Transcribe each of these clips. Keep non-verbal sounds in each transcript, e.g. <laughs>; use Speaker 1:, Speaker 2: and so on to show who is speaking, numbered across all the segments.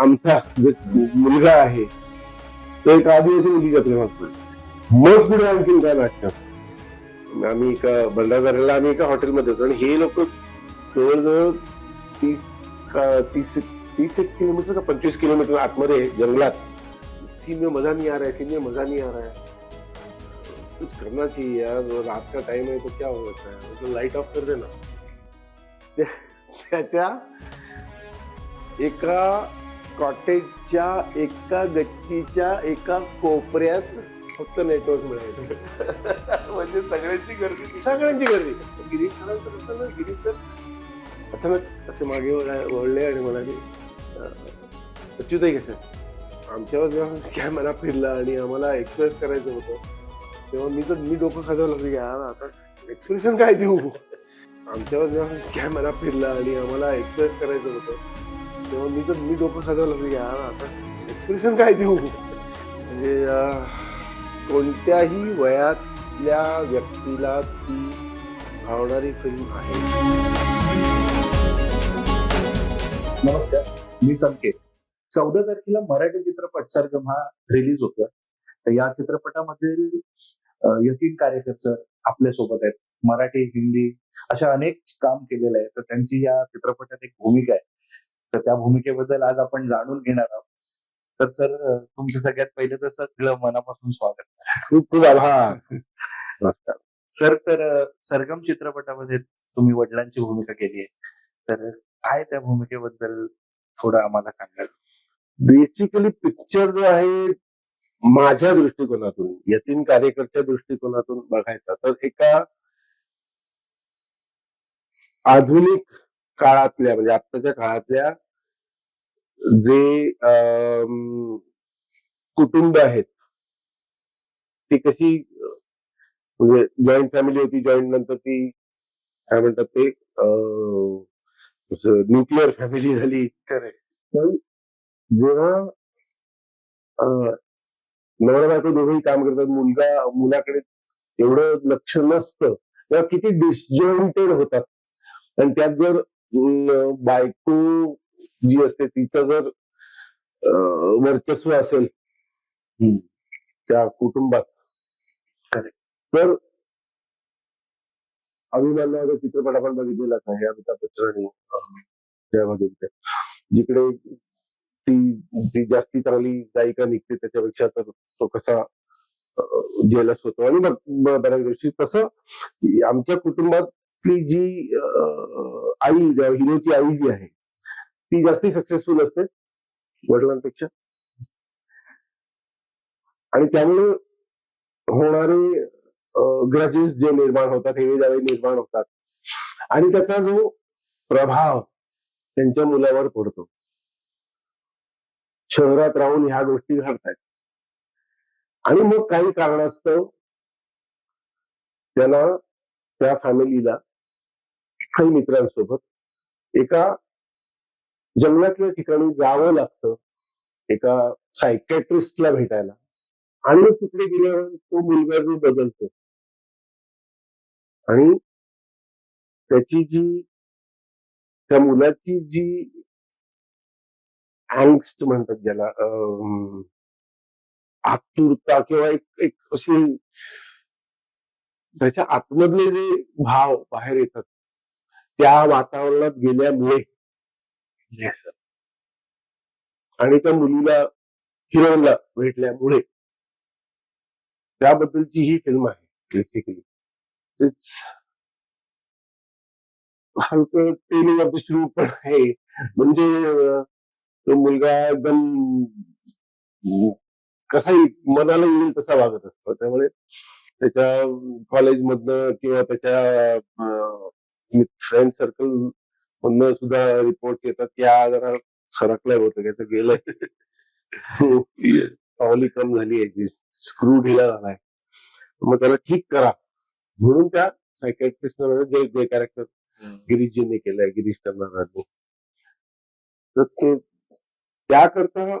Speaker 1: आमचा जो मुलगा आहे तो एक आदिवासी मुलीच्या प्रेमात पडला मग पुढे आणखीन काय नाटक आम्ही एका भंडारदऱ्याला आम्ही एका हॉटेलमध्ये होतो आणि हे लोक जवळजवळ तीस का तीस तीस एक किलोमीटर का पंचवीस किलोमीटर आतमध्ये जंगलात सीन में मजा नहीं आ रहा है सीन में मजा नहीं आ रहा है कुछ करना चाहिए यार रात का टाइम है तो क्या हो सकता है? तो लाइट ऑफ कर देना. त्या- त्याच्या एका कॉटेजच्या एका गच्चीच्या एका कोपऱ्यात फक्त नेटवर्क मिळायचं. <laughs> म्हणजे सगळ्यांची गर्दी सगळ्यांची गर्दी. गिरीश सरांचं कसं ना गिरीश सर अचानक असे मागे वळा- वळले आणि म्हणाले अं, अच्युताई कसं आमच्यावर जेव्हा कॅमेरा फिरला आणि आम्हाला एक्सप्रेस करायचं होतं तेव्हा मी तर मी डोकं खाजवलं. की यार आता एक्सप्रेशन काय देऊ? <laughs> आमच्यावर जेव्हा कॅमेरा फिरला आणि आम्हाला एक्सप्रेस करायचं होतं तेव्हा मी तर मी डोकं खाजवलं की यार आता एक्सप्रेशन काय देऊ? म्हणजे कोणत्याही वयातल्या व्यक्तीला ती भावणारी फिल्म आहे.
Speaker 2: नमस्कार मी संकेत. चौदा तारखेला मराठी चित्रपट सरगम हा रिलीज होतोय. तर या चित्रपटामधील यतीन कार्यकर सर आपल्यासोबत आहेत. मराठी हिंदी अशा अनेक काम केलेलं आहे. तर त्यांची या चित्रपटात एक भूमिका आहे. तर त्या भूमिकेबद्दल आज आपण जाणून घेणार आहोत. तर सर तुमचं सगळ्यात पहिले तर सगळं मनापासून स्वागत.
Speaker 1: खूप खूप आभार. नमस्कार.
Speaker 2: सर तर सरगम चित्रपटामध्ये तुम्ही वडिलांची भूमिका केली आहे. तर काय त्या भूमिकेबद्दल थोडं आम्हाला सांगाल?
Speaker 1: बेसिकली पिक्चर जो आहे माझ्या दृष्टिकोनातून यतीन कार्यकर्त्या दृष्टिकोनातून बघायचा तर एका आधुनिक काळातल्या म्हणजे आत्ताच्या काळातल्या जे कुटुंब आहेत ती कशी म्हणजे जॉईंट फॅमिली होती जॉईंट नंतर ती काय म्हणतात ते न्यूक्लिअर फॅमिली झाली. पण जेव्हा नवरा बायको दोघंही काम करतात मुलगा मुलाकडे एवढं लक्ष नसतं तेव्हा किती डिसजॉईंटेड होतात. आणि त्यात जर बायको जी असते तिचं जर वर्चस्व असेल. त्या कुटुंबात. तर अभिमान नावाचा चित्रपट आपण बघितलेलाच आहे अमिताभ बच्चन आणि. जिकडे ती जी जास्ती चांगली गायिका निघते त्याच्यापेक्षा तर तो कसा जेलस होतो आणि बऱ्याच गोष्टी तसं आमच्या कुटुंबातली जी आई हिरोची आई जी आहे ती जास्ती सक्सेसफुल असते वडिलांपेक्षा. आणि त्यामुळे होणारे ग्रजेस जे निर्माण होतात हे जावे निर्माण होतात आणि त्याचा जो प्रभाव त्यांच्या मुलावर पडतो. शहरात राहून ह्या गोष्टी घडतायत. आणि मग काही कारणास्तव त्याला त्या फॅमिलीला काही मित्रांसोबत. एका जंगलातल्या ठिकाणी जावं लागतं. एका सायकॅट्रिस्टला भेटायला. आणि तिकडे गेल्यावर तो मुलगा जो बदलतो. आणि त्याची जी त्या मुलाची जी अँगस्ट म्हणतात ज्याला अं, आतुरता किंवा एक एक अशी त्याच्या आतमधले जे भाव बाहेर येतात त्या वातावरणात गेल्यामुळे. आणि त्या मुलीला हिरोईनला भेटल्यामुळे. त्याबद्दलची ही फिल्म आहे बेसिकली हलकं द श्रू पण आहे. म्हणजे तो मुलगा एकदम कसाही मनाला येईल तसा वागत असतो. त्यामुळे त्याच्या कॉलेजमधनं किंवा त्याच्या फ्रेंड सर्कल मधनं सुद्धा रिपोर्ट येतात की हा जरा सरकलाय होतं काय तर गेलंय. <laughs> पावली कम झाली आहे स्क्रू ढिला झालाय. मग त्याला ठीक करा. म्हणून त्या सायकॅट्रिस्ट जे जे कॅरेक्टर गिरीशजींनी केलंय गिरीश कर्नाडांनी तर ते त्याकरता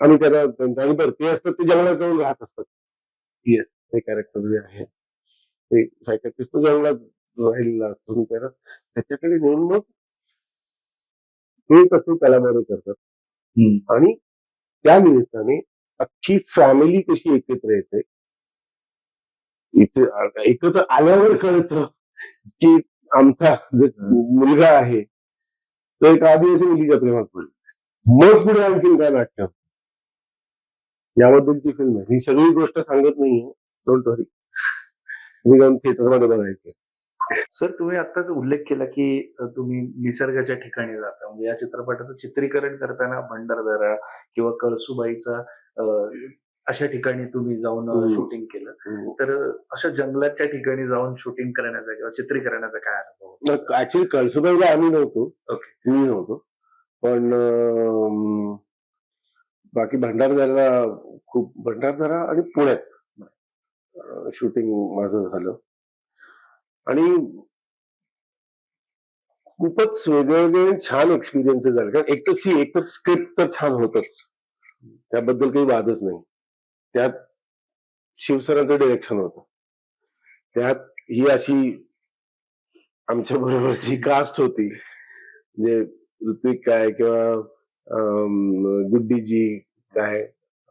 Speaker 1: आणि त्याला आणि बरं ते असतात ते जंगलात जाऊन राहत असतात. ते कॅरेक्टर जे आहे ते सायकॅट्रिस्ट जंगलात राहिलेला असतो त्याला त्याच्याकडे नेऊन मग ते तसे कलामारे करतात.
Speaker 2: हम्म.
Speaker 1: आणि त्या निमित्ताने अख्खी फॅमिली कशी एकत्र येते? इथे एकत्र आल्यावर कळतं की आमचा जो मुलगा आहे तो एक आदिवासी मुलीच्या प्रेमात पडला. मग पुढे आणखीन काय नाट्य याबद्दलची फिल्म आहे. ही सगळी गोष्ट सांगत नाहीये. डोंट वरी मी जाऊन थिएटरमध्ये बघायचं
Speaker 2: सर तुम्ही आत्ताच उल्लेख केला की तुम्ही निसर्गाच्या ठिकाणी जाता म्हणजे या चित्रपटाचं चित्रीकरण करताना भंडारदरा किंवा कळसुबाईचा अशा ठिकाणी तुम्ही जाऊन. शूटिंग केलं तर अशा जंगलाच्या ठिकाणी जाऊन शूटिंग करण्याचा किंवा चित्रीकरणाचा काय अनुभव?
Speaker 1: ऍक्च्युली कळसुबाईला आम्ही नव्हतो
Speaker 2: ओके.
Speaker 1: मी नव्हतो पण बाकी भंडारदरा खूप भंडारदरा आणि पुण्यात शूटिंग माझं झालं. आणि खूपच वेगवेगळे छान एक्सपिरियन्सेस झाले. कारण एक तर एक तर स्क्रिप्ट तर छान होतच. त्याबद्दल काही वादच नाही. त्यात शिवसरांचं डिरेक्शन होतं. त्यात ही अशी आमच्या बरोबरची कास्ट होती. म्हणजे ऋत्विक काय किंवा गुड्डीजी काय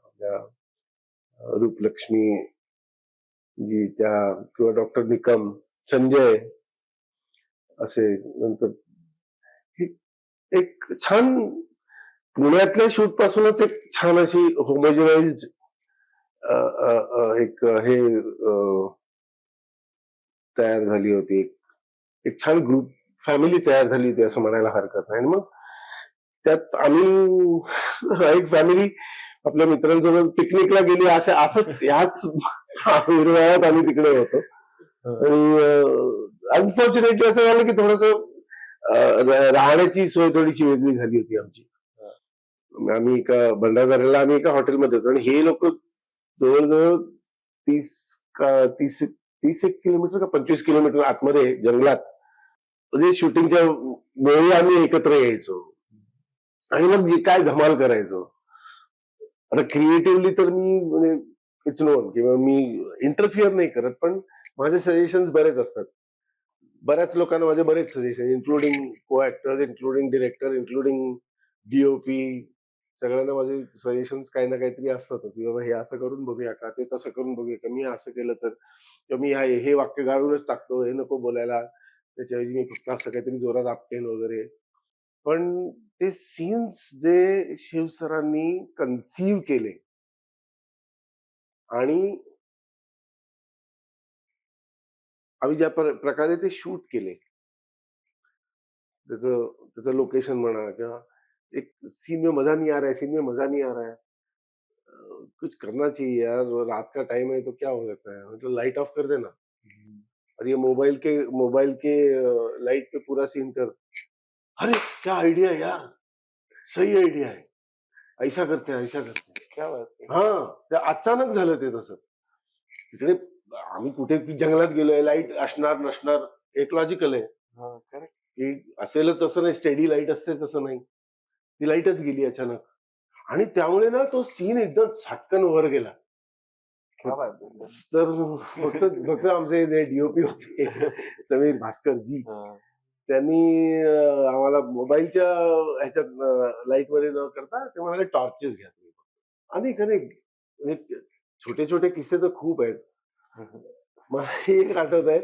Speaker 1: आपल्या रूपलक्ष्मी जी त्या किंवा डॉक्टर निकम संजय असे नंतर एक छान पुण्यातल्या शूट पासूनच एक छान अशी होमोजनाइज एक हे तयार झाली होती. एक छान ग्रुप फॅमिली तयार झाली होती असं म्हणायला हरकत नाही. आणि मग त्यात आम्ही एक फॅमिली आपल्या मित्रांसोबत पिकनिकला गेली असं असंच ह्याच हिरवळ्यात आम्ही तिकडे होतो. आणि अनफॉर्च्युनेटली असं झालं की थोडस राहण्याची सोय थोडीशी वेगळी झाली होती आमची. आम्ही एका भंडारदऱ्याला आम्ही एका हॉटेलमध्ये होतो. आणि हे लोक जवळजवळ तीस का तीस तीस एक किलोमीटर का पंचवीस किलोमीटर आतमध्ये जंगलात म्हणजे शूटिंगच्या वेळी आम्ही एकत्र यायचो. आणि मग जे काय धमाल करायचो. आता क्रिएटिव्हली तर मी म्हणजे इट्स नोन किंवा मी इंटरफिअर नाही करत पण माझे सजेशन्स बरेच असतात. बऱ्याच लोकांना माझे बरेच suggestion including co actors including director including DOP सगळ्यांना माझे सजेशन्स काही ना काहीतरी असतातच की बाबा हे असं करून बघूया का? ते तसं करून बघूया का? मी असं केलं तर किंवा मी हे वाक्य गाळूनच टाकतो हे नको बोलायला. त्याच्याऐवजी मी फक्त असं काहीतरी जोरात आपटेन वगैरे. पण ते सीन्स जे शिवसरांनी कन्सीव्ह केले आणि आम्ही ज्या प्रकारे ते शूट केले. त्याचं त्याचं लोकेशन म्हणा किंवा एक सीन में मजा नहीं आ रहा है सीन में मजा नहीं आ रहा है. कुछ करना चाहिए यार रात का टाइम है तो क्या हो सकता है? मतलब लाइट ऑफ कर देना। और ये मोबाइल के मोबाइल के लाइट पे पूरा सीन कर। अरे क्या आइडिया यार? सही आइडिया है। ऐसा करते हैं ऐसा करते हैं। हा ते अचानक झालं ते तसं. तिकडे आम्ही कुठे जंगलात गेलोय लाइट असणार नसणार एक लॉजिकल आहे.
Speaker 2: हा.
Speaker 1: की असेलच तसं नाही स्टेडी लाइट असते तसं नाही. ती लाईटच गेली अचानक. आणि त्यामुळे ना तो सीन एकदम झटकन वर गेला. तर फक्त फक्त आमचे जे डीओपी होते समीर भास्कर जी. त्यांनी आम्हाला मोबाईलच्या ह्याच्यात लाइटमध्ये न करता ते म्हणाले टॉर्चेस घ्या तुम्ही. अनेक अनेक म्हणजे छोटे छोटे किस्से तर खूप आहेत. मला <laughs> एक आठवत आहे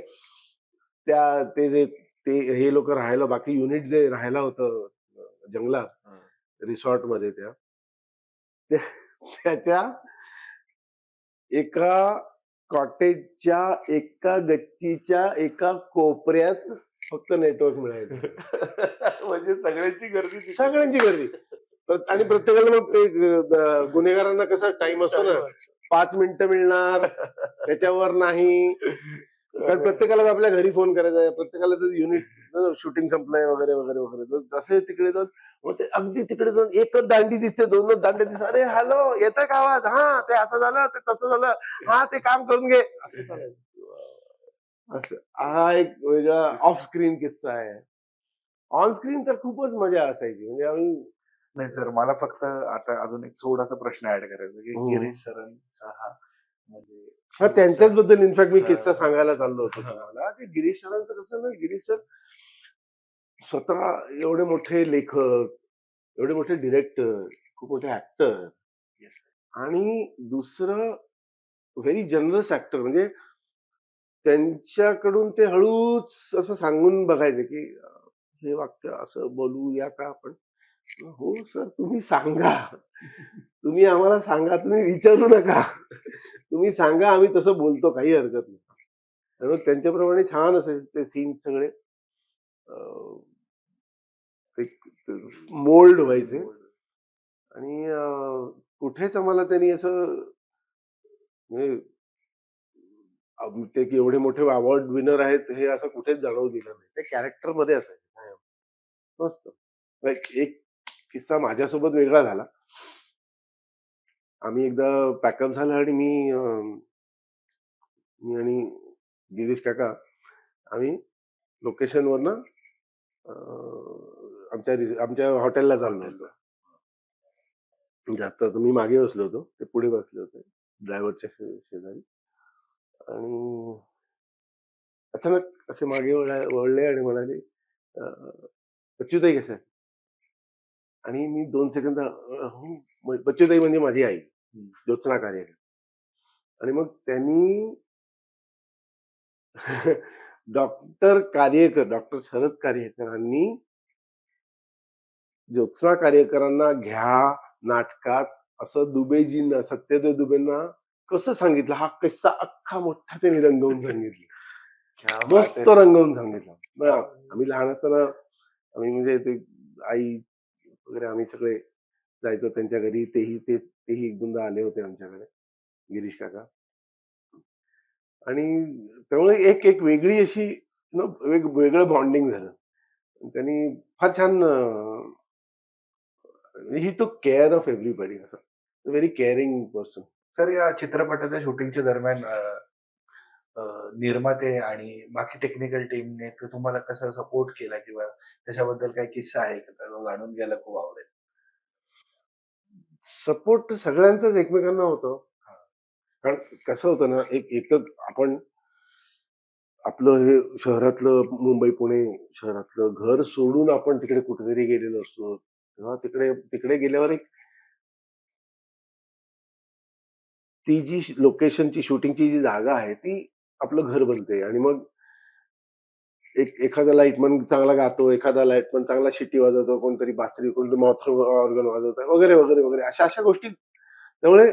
Speaker 1: त्या ते जे ते हे लोक राहायला बाकी युनिट जे राहायला होतं जंगलात रिसॉर्टमध्ये त्या त्या- त्याच्या एका कॉटेजच्या एका गच्चीच्या एका कोपऱ्यात फक्त नेटवर्क मिळायचं. <laughs> म्हणजे सगळ्यांची गर्दी सगळ्यांची गर्दी. आणि प्रत्येकाला मग ते गुन्हेगारांना कसा टाइम असतो ना? पाच मिनिटं मिळणार त्याच्यावर नाही. कारण प्रत्येकाला आपल्या घरी फोन करायचा आहे. प्रत्येकाला तर युनिट शूटिंग संपलंय वगैरे वगैरे वगैरे. तसे तिकडे जाऊन मग ते अगदी तिकडे जाऊन एकच दांडी दिसते दोनच दांडे दिसते. अरे हॅलो येतं का आवाज? हा ते असं झालं ते तसं झालं. हा ते काम करून घे. असं चालायचं असं हा एक वेगळा ऑफ स्क्रीन किस्सा आहे. ऑन स्क्रीन तर खूपच मजा असायची. म्हणजे आम्ही
Speaker 2: नाही सर मला फक्त आता अजून एक थोडासा प्रश्न ऍड करायचा की
Speaker 1: हो.
Speaker 2: गिरीश सरांचा हा म्हणजे
Speaker 1: हा त्यांच्याच बद्दल इनफॅक्ट मी. किस्सा सांगायला चाललो होतो. तुम्हाला की गिरीश सरांचं कसं ना गिरीश सर स्वतः एवढे मोठे लेखक एवढे मोठे डिरेक्टर खूप मोठे ऍक्टर आणि दुसरं व्हेरी जनरस ऍक्टर म्हणजे त्यांच्याकडून ते हळूच असं सांगून बघायचे की अं, हे वाक्य असं बोलूया का आपण हो सर तुम्ही सांगा. तुम्ही आम्हाला सांगा तुम्ही विचारू नका. तुम्ही सांगा आम्ही तसं बोलतो काही हरकत नाही. त्यांच्याप्रमाणे छान असायचे ते सीन्स सगळे मोल्ड व्हायचे. आणि कुठेच आम्हाला त्यांनी असं म्हणजे ते एवढे मोठे अवॉर्ड विनर आहेत हे असं कुठेच जाणवू दिलं नाही. ते कॅरेक्टरमध्ये असायचे. मस्त. एक किस्सा माझ्यासोबत वेगळा झाला. आम्ही एकदा पॅकअप झालं आणि मी मी आणि गिरीश काका आम्ही लोकेशनवरनं आमच्या आमच्या हॉटेलला. चाललो होतो जास्त मी मागे बसलो होतो ते पुढे बसले होते ड्रायव्हरच्या शेजारी. आणि अचानक असे मागे वळा- वळले आणि म्हणाले अं, बच्चूताई कसं आहे आणि मी दोन सेकंद बच्चूताई म्हणजे माझी आई ज्योत्सना कार्यकर. आणि मग त्यांनी <laughs> डॉक्टर कार्यकर डॉक्टर शरद कार्यकरांनी ज्योत्सना कार्यकरांना घ्या नाटकात असं दुबेजींना सत्यदेव दुबेंना कसं सांगितलं? हा किस्सा अख्खा मोठा त्यांनी रंगवून सांगितलं. <laughs> मस्त रंगवून सांगितलं. आम्ही लहान असताना आम्ही म्हणजे ते आई वगैरे आम्ही सगळे जायचो त्यांच्या घरी. तेही ते तेही एक दोनदा आले होते आमच्याकडे गिरीश काका. आणि त्यामुळे एक एक वेगळी अशी न वेग वेगळं बॉन्डिंग झालं. त्यांनी फार छान he to care of everybody असं. व्हेरी केअरिंग पर्सन
Speaker 2: सर या चित्रपटाच्या शूटिंगच्या दरम्यान निर्माते आणि बाकी टेक्निकल टीमने ते तुम्हाला कसं सपोर्ट केला किंवा त्याच्याबद्दल काही किस्सा आहे का? जाणून घ्यायला खूप आवडेल.
Speaker 1: सपोर्ट सगळ्यांचाच एकमेकांना होतं. कारण कसं होतं ना एक एक तर आपण आपलं हे शहरातलं मुंबई पुणे शहरातलं घर सोडून आपण तिकडे कुठेतरी गेलेलो असतो. तेव्हा तिकडे तिकडे गेल्यावर एक ती जी लोकेशनची शूटिंगची जी जागा आहे ती आपलं घर बनते. आणि मग एक एखादा लाईटमन चांगला गातो एखादा लाईटमन चांगला शिट्टी वाजवतो कोणतरी बासरी कोणतरी मॉथर ऑर्गन वाजवतो वगैरे वगैरे वगैरे. अशा अशा गोष्टी. त्यामुळे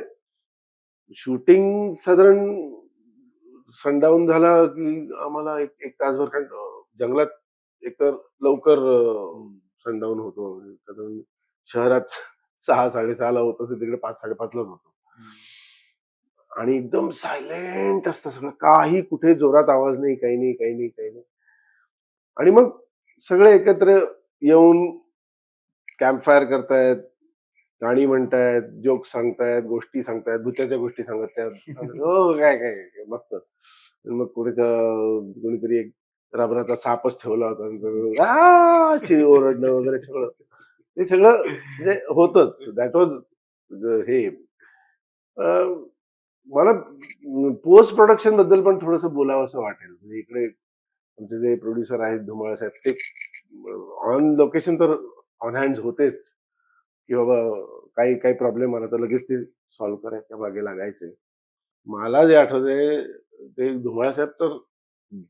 Speaker 1: शूटिंग साधारण सनडाऊन झाला की आम्हाला एक एक तासभर कारण जंगलात एकतर लवकर सनडाऊन होतो. साधारण शहरात सहा साडेसहाला होत असेल तिकडे पाच साडेपाचलाच होतो. आणि एकदम सायलेंट असतं सगळं म्हणजे काही कुठे जोरात आवाज नाही काही नाही काही नाही काही नाही. आणि मग सगळे एकत्र येऊन कॅम्प फायर करतायत गाणी म्हणतायत जोक सांगतायत गोष्टी सांगतायत भूताच्या गोष्टी सांगतायत हो काय काय काय, मस्त. मग कुठे कोणीतरी एक रबराचा सापच ठेवला होता चिरी ओरडणं वगैरे सगळं. ते सगळं म्हणजे होतच. दॅट वॉज हे. मला पोस्ट प्रोडक्शनबद्दल पण थोडस बोलावं असं वाटेल. म्हणजे इकडे आमचे जे प्रोड्युसर आहेत धुमाळ साहेब ते ऑन लोकेशन तर ऑन हँड होतेच. की बाबा काही काही प्रॉब्लेम आला तर लगेच ते सॉल्व्ह करायच्या मागे लागायचे. मला जे आठवतंय ते धुमाळ साहेब तर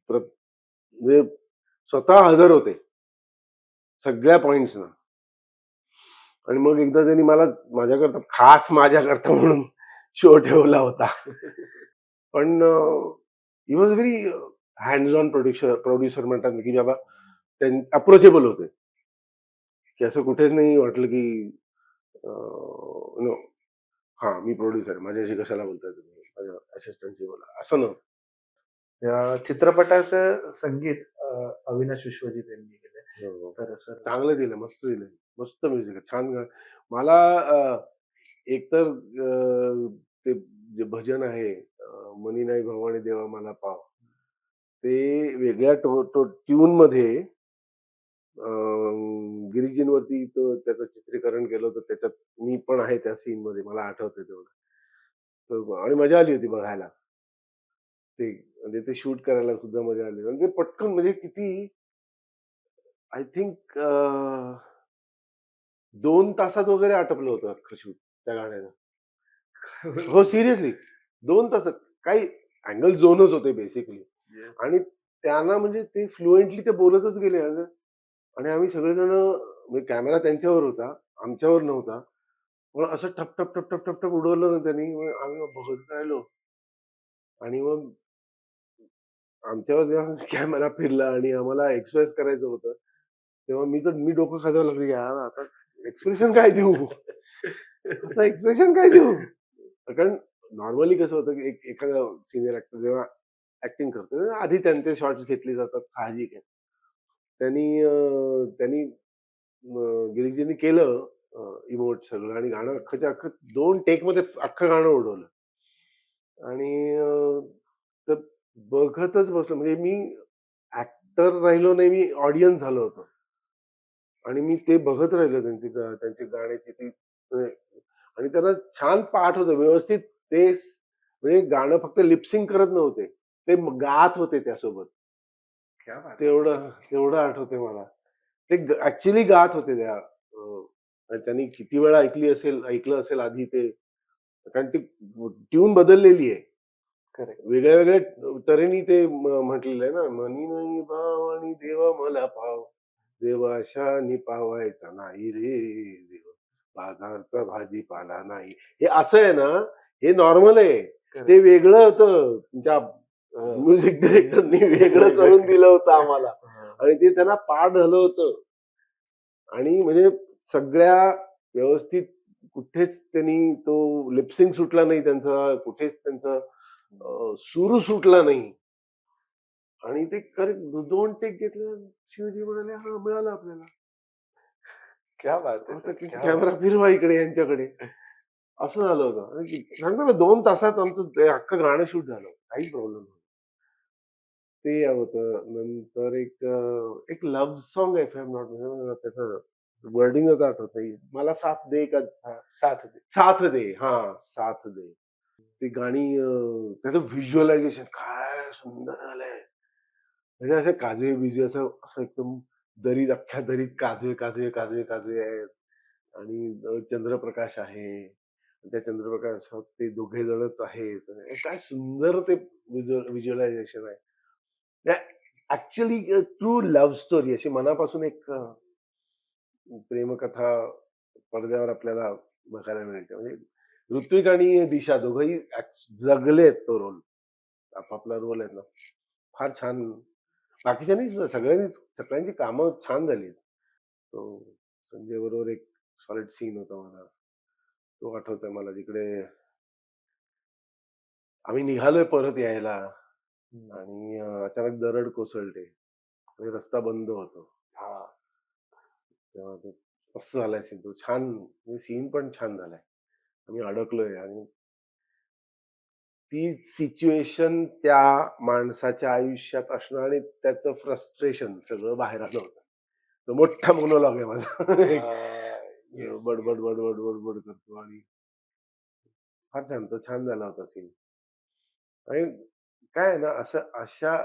Speaker 1: प्र- म्हणजे स्वतः हजर होते. सगळ्या पॉइंट्सना आणि मग एकदा त्यांनी मला माझ्याकरता खास माझ्याकरता म्हणून शो ठेवला होता. पण he was very hands on producer producer म्हणतात की बाबा अप्रोचेबल होते. की असं कुठेच नाही वाटलं की नो हा मी प्रोड्युसर माझ्याशी कशाला बोलताय तुम्ही? माझ्या असिस्टंटशी बोला. असं नव्हतं.
Speaker 2: या चित्रपटाचं संगीत अविनाश विश्वजित यांनी केलं तर सर
Speaker 1: चांगलं दिलं मस्त दिलं मस्त म्युझिक छान गा- मला एकतर अं, ते जे भजन आहे अं, मनी नाही भवानी देवा मला पाव ते वेगळ्या टो टो ट्यून मध्ये गिरिजींवरती तो त्याचं चित्रीकरण केलं होतं त्याच्यात मी पण आहे त्या सीन मध्ये मला आठवतंय तेवढं. तर आणि मजा आली होती बघायला. ते म्हणजे ते शूट करायला सुद्धा मजा आली. आणि ते पटकन म्हणजे किती आय थिंक दोन तासात वगैरे आटपलं होतं अख्खं शूट. त्या गाण्याचं हो सिरियसली. दोन तासात काही अँगल झोनच होते बेसिकली. आणि त्यांना म्हणजे ते फ्लुएंटली ते बोलतच गेले. आणि आम्ही सगळेजण म्हणजे कॅमेरा त्यांच्यावर होता आमच्यावर नव्हता. पण असं ठप ठप ठप ठप ठप ठप उडवलं ना त्यांनी मग आम्ही बघत राहिलो. आणि मग आमच्यावर जेव्हा <laughs> कॅमेरा फिरला आणि आम्हाला एक्सप्रेस करायचं होतं तेव्हा मी तर मी डोकं खाजावं लागलो यार आता एक्सप्रेशन काय देऊ? <laughs> <laughs> आता एक्सप्रेशन काय देऊ? <laughs> कारण नॉर्मली कसं होतं की एक एखादा सिनियर ऍक्टर जेव्हा ऍक्टिंग करतो आधी त्यांचे शॉर्ट्स घेतले जातात साहजिक आहे. त्यांनी त्यांनी अं, गिरीशजींनी केलं इमोट सगळं आणि गाणं अख्खच्या अख्खं दोन टेकमध्ये अख्खं गाणं उडवलं. आणि तर बघतच बसलो. म्हणजे मी ऍक्टर राहिलो नाही मी ऑडियन्स झालो होतो. आणि मी ते बघत राहिलो त्यांची त्यांची गाण्याची ती आणि त्यांना छान पाठ होतं. व्यवस्थित ते म्हणजे गाणं फक्त लिपसिंग करत नव्हते. ते गात होते त्यासोबत. तेवढं तेवढं आठवते मला. ते ऍक्च्युली गात होते त्या त्यांनी किती वेळा ऐकली असेल ऐकलं असेल आधी ते. कारण ती ट्यून बदललेली आहे. वेगळ्या वेगळ्या तऱ्हेने ते म्हटलेलं आहे ना. मनी नाही भाव आणि देवा मला पाव. देवाशानी पावायचा नाही रे देव. बाजारचा भाजीपाला नाही. हे असं आहे ना हे नॉर्मल आहे. ते वेगळं होतं. तुमच्या म्युझिक <laughs> डिरेक्टरनी वेगळं करून दिलं होतं आम्हाला. आणि ते त्यांना पाठ झालं होतं. आणि म्हणजे सगळ्या व्यवस्थित कुठेच त्यांनी तो लिपसिंग सुटला नाही त्यांचा कुठेच त्यांचा सूर सुटला नाही. आणि ते करेक्ट दोन टेक घेतले शिवजी म्हणाले हा मिळाला आपल्याला.
Speaker 2: क्या बात आहे बात
Speaker 1: कॅमेरा फिरवा इकडे यांच्याकडे. असं झालं होतं. सांगतो ना दोन तासात आमचं ते अख्खं गाणं शूट झालं. काहीच प्रॉब्लेम नाही. ते होतं. नंतर एक एक लव्ह सॉन्ग आहे फॅम नॉट त्याचं वर्डिंग आठवत नाही. मला साथ दे का.
Speaker 2: साथ दे.
Speaker 1: साथ दे. हा साथ दे. ती गाणी त्याचं व्हिज्युअलायझेशन काय सुंदर झालंय म्हणजे असे काजवे बिजवे असं असं एकदम दरीत अख्ख्या दरीत काजवे काजवे काजवे काजवे आहेत. आणि चंद्रप्रकाश आहे. त्या चंद्रप्रकाशात ते दोघे जणच आहेत. काय सुंदर ते विज्युअलायझेशन आहे. ऍक्च्युली ट्रू लव्ह स्टोरी अशी मनापासून एक प्रेमकथा पडद्यावर आपल्याला बघायला मिळते. म्हणजे ऋत्विक आणि दिशा दोघंही जगलेत तो रोल. आपापला रोल आहेत ना. फार छान बाकीच्यांनी सुद्धा सगळ्यांनी सगळ्यांची कामं छान झाली तो संजय बरोबर एक सॉलिड सीन होता मला तो आठवतोय मला जिकडे आम्ही निघालोय परत यायला आणि अचानक दरड कोसळते आणि रस्ता बंद होतो.
Speaker 2: हा.
Speaker 1: तेव्हा ते मस्त झालाय सीन तो छान सीन पण छान झालाय. आम्ही अडकलोय आणि ती सिच्युएशन त्या माणसाच्या आयुष्यात असणं आणि त्याचं फ्रस्ट्रेशन सगळं बाहेर आलं होतं. तो मोठा मोनोलॉग आहे माझा. <laughs> बडबड. बडबड बडबड करतो आणि फार छान तो छान झाला होता सीन आणि काय आहे ना असं अशा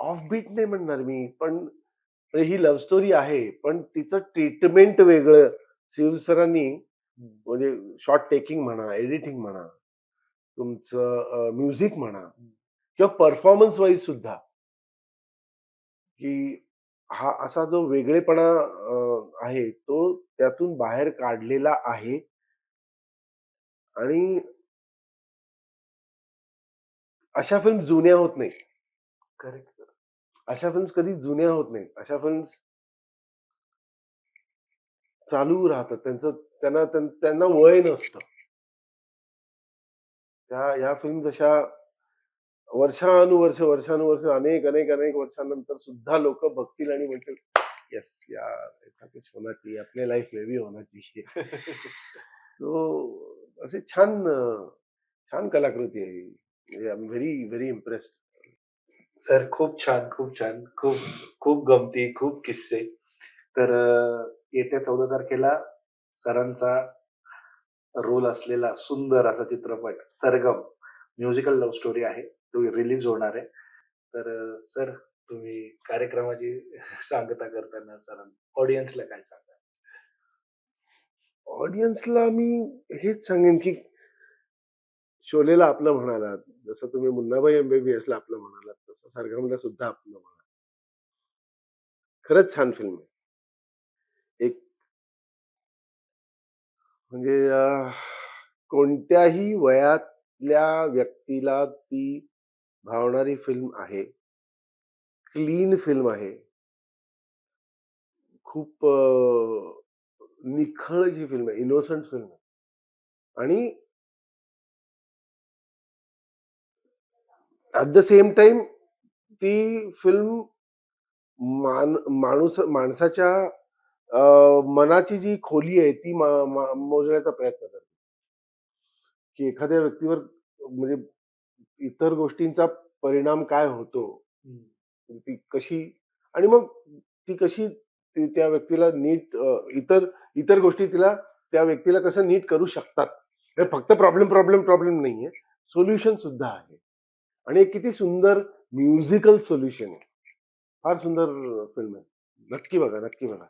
Speaker 1: ऑफ बीट नाही म्हणणार मी पण ही लव्ह स्टोरी आहे पण तिचं ट्रीटमेंट वेगळं. शिव सरांनी म्हणजे शॉर्ट टेकिंग म्हणा एडिटिंग म्हणा तुमचं म्युझिक म्हणा किंवा परफॉर्मन्स वाईज सुद्धा. की हा असा जो वेगळेपणा आहे तो त्यातून बाहेर काढलेला आहे. आणि अशा फिल्म जुन्या होत नाही
Speaker 2: Correct, sir.
Speaker 1: अशा फिल्म्स कधी जुन्या होत नाहीत. अशा फिल्म्स चालू राहतात. त्यांचं त्यांना त्यां- त्यांना वय नसतं. त्या या फिल्म जशा वर्षानुवर्ष वर्षानुवर्ष अनेक अनेक अनेक वर्षानंतर सुद्धा लोक बघतील आणि म्हणतील यस यार ऐसा कुछ होना चाहिए अपने लाइफ में भी होना चाहिए. <laughs> तो असे छान छान कलाकृती आहे I am very very impressed
Speaker 2: sir खूप छान खूप छान खूप खूप गमती खूप किस्से. तर येत्या चौदा तारखेला सरांचा रोल असलेला सुंदर असा चित्रपट सरगम म्युझिकल लव्ह स्टोरी आहे. तो रिलीज होणार आहे. तर सर तुम्ही कार्यक्रमाची सांगता करताना सर ऑडियन्सला काय सांगा
Speaker 1: ऑडियन्सला मी हेच सांगेन की शोलेला आपलं म्हणालात. जसं तुम्ही मुन्नाबाई एमबीबीएसला आपलं म्हणालात तसं सरगमला सुद्धा आपलं म्हणाला खरंच छान फिल्म आहे एक म्हणजे कोणत्याही वयातल्या व्यक्तीला ती भावणारी फिल्म आहे. क्लीन फिल्म आहे. खूप निखळ जी फिल्म आहे इनोसंट फिल्म आहे. आणि ॲट द सेम टाइम ती फिल्म मान माणूस माणसाच्या अं, मनाची जी खोली आहे ती मा- मा- मोजण्याचा प्रयत्न करते. की एखाद्या व्यक्तीवर म्हणजे इतर गोष्टींचा परिणाम काय होतो? ती कशी आणि मग ती कशी ती त्या व्यक्तीला नीट अं, इतर इतर गोष्टी तिला त्या व्यक्तीला कसं नीट करू शकतात? हे फक्त प्रॉब्लेम प्रॉब्लेम प्रॉब्लेम नाहीये. सोल्युशन सुद्धा आहे. आणि एक किती सुंदर म्युझिकल सोल्युशन आहे. फार सुंदर फिल्म आहे. नक्की बघा नक्की बघा.